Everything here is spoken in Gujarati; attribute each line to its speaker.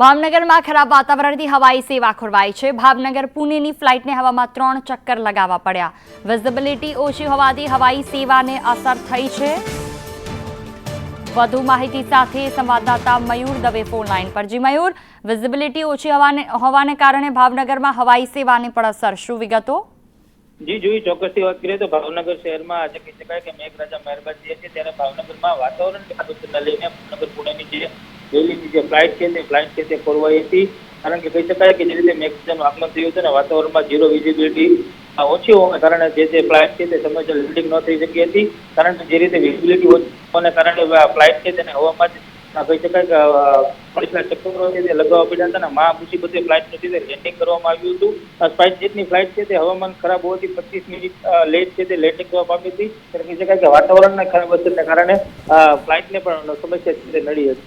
Speaker 1: ભાવનગરમાં ખરાબ વાતાવરણથી હવાઈ સેવા ખોરવાઈ છે. ભાવનગર પુણેની ફ્લાઇટને હવામાં ત્રણ ચક્કર લગાવવા પડ્યા. વિઝિબિલિટી ઓછી હોવાથી હવાઈ સેવાને અસર થઈ છે. વધુ માહિતી સાથે સંવાદદાતા મયુર દવે ફોન લાઈન પર. જી મયુર વિઝિબિલિટી ઓછી હોવાને હોવાને કારણે ભાવનગરમાં હવાઈ સેવાને પણ અસર. શું વિગતો?
Speaker 2: જી, જોઈ ચોક્કસથી વાત કરીએ તો ભાવનગર શહેરમાં આજે કહી શકાય કે મેઘરાજા મહેરબાન છે, ત્યારે ભાવનગરમાં વાતાવરણ લઈને ભાવનગર પુણેની જે રેલીની જે ફ્લાઇટ છે તે ફ્લાઇટ છે તે ખોરવાઈ હતી. કારણ કે કહી શકાય કે જે રીતે મેક્સિમમ આગમન થયું હતું ને વાતાવરણમાં ઝીરો વિઝિબિલિટી ઓછી હોવાને કારણે જે તે ફ્લાઇટ છે તે સમયસર લેન્ડિંગ ન થઈ શકી હતી. કારણ કે જે રીતે વિઝિબિલિટી ઓછી હોવાને કારણે ફ્લાઇટ છે તેને હવામાં જ કહી શકાય કે અ, ચક્કરો છે તે લગાવવા પડ્યા હતા અને મહા મુસીબતે ફ્લાઇટ નથી તે લેન્ડિંગ કરવામાં આવ્યું હતું. સ્પાઇસ જેટની ફ્લાઇટ છે તે હવામાન ખરાબ હોવાથી પચીસ મિનિટ લેટ છે તે લેન્ડિંગ કરવા પામી હતી. ત્યારે કહી શકાય કે વાતાવરણના ખરાબ અસરને કારણે ફ્લાઇટને પણ સમસ્યા છે તે નડી હતી.